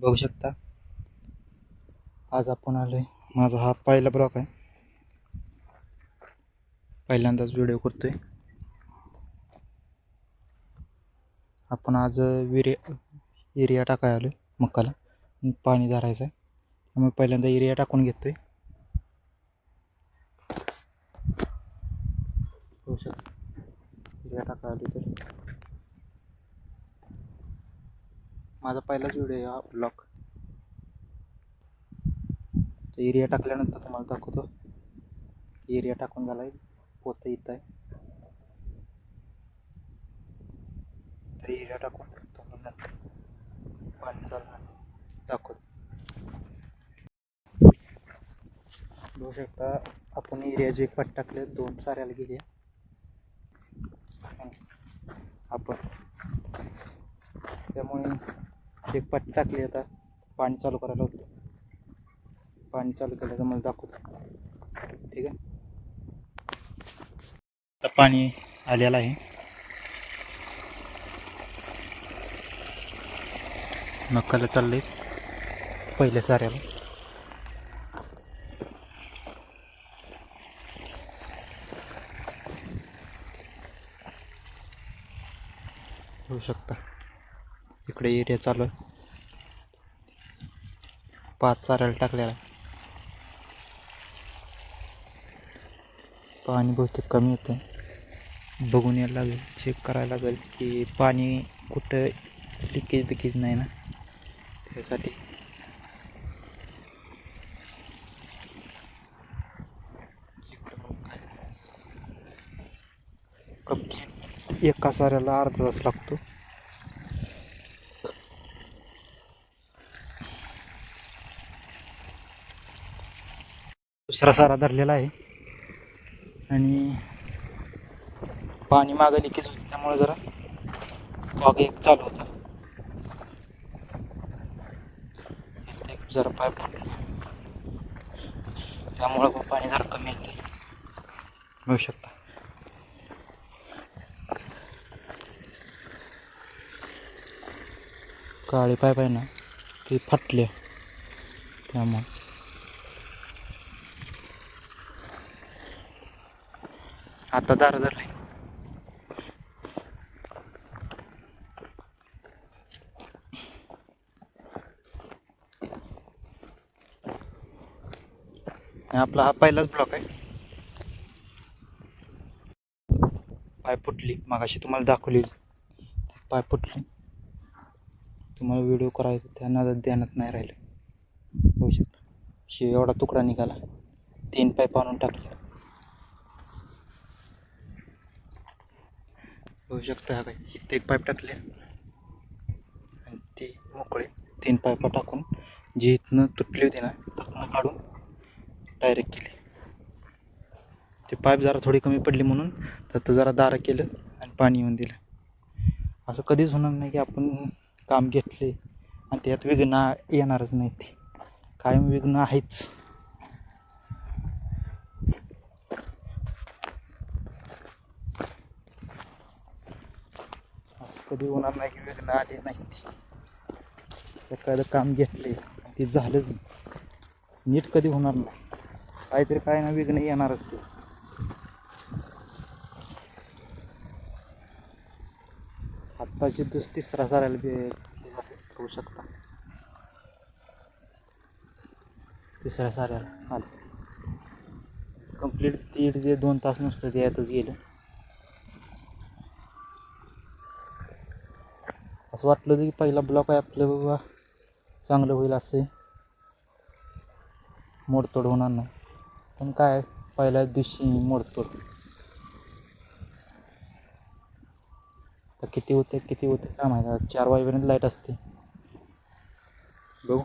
बघू शकता. आज आपण आलोय. माझा हा पहिला ब्लॉक आहे. पहिल्यांदाच व्हिडिओ करतोय. आपण आज विरे एरिया टाकाय आलो मक्काला. पाणी धरायचं आहे त्यामुळे पहिल्यांदा एरिया टाकून घेतोय. बघू शकता. एरिया टाकाय आलो तर. माझा पहिलाच व्हिडिओ आहे हा ब्लॉग तर एरिया टाकल्यानंतर तुम्हाला दाखवतो. एरिया टाकून झाला आहे पोतं येत आहे. तर एरिया टाकून नंतर. पाणी चालणार दाखवतो. बघू शकता आपण एरियाचे एक पाट टाकले दोन साऱ्याला गेले. आपण त्यामुळे एक पट्टी टाकली आता. पाणी चालू करायला होतं. पाणी चालू केल्याचं मला दाखवतो. ठीक आहे? आता पाणी आलेलं आहे. मक्काला चाललंय. पहिल्या साऱ्याला. होऊ शकता. इकडे एरिया चालू आहे. पाच साऱ्याला टाकलेला पाणी बहुतेक कमी येतं बघून यायला लागेल चेक करायला लागेल की पाणी कुठं लिकेज बिकेज नाही ना. त्यासाठी. कप एका साऱ्याला अर्धा तास लागतो. दुसरा सारा धरलेला आहे. आणि पाणी मागं लिकेज होतं त्यामुळे जरा कॉक एक चालू होता. एक जरा पाईप फुटला त्यामुळं पाणी जरा कमी येते मिळू शकता. काळी पाईप आहे ना ती फाटली. त्यामुळे. आता दार धरले आपला हा पहिलाच ब्लॉक आहे. पाय फुटली. मागाशी तुम्हाला दाखवली. पाय फुटली. तुम्हाला व्हिडिओ करायचा त्या ध्यानात नाही राहिलं. बघू शकता. शे एवढा तुकडा निघाला. तीन पाईप आणून टाकले. बघू शकता हा काय इथे एक पाईप टाकले. आणि ते मोकळे तीन पाईप टाकून जी इथनं तुटली होती ना तिथनं काढून डायरेक्ट केली. ते पाईप जरा थोडी कमी पडली म्हणून तर जरा दारं केलं आणि पाणी येऊन दिलं. असं कधीच होणार नाही की आपण काम घेतले आणि त्यात विघ्न येणारच नाही ती. कायम विघ्न आहेच असं कधी होणार नाही की विघ्न आले नाही एखादं काम घेतले ते झालंच नीट कधी होणार नाही. काहीतरी काय ना विघ्न येणारच ते. आत्ताची दुस तिसरा सारायला बी करू शकता. तिसऱ्या साऱ्याला आलं. कंप्लीट दीड ते दोन तास नुसतं ते यातच गेलं. असं वाटलं होतं की पहिला ब्लॉक आहे आपलं बाबा. चांगलं होईल असे. मोडतोड होणार नाही. पण काय पहिल्या दिवशी मोडतोड. तर किती होते किती होते काय माहिती. चार वाजेपर्यंत लाइट असते. बघू.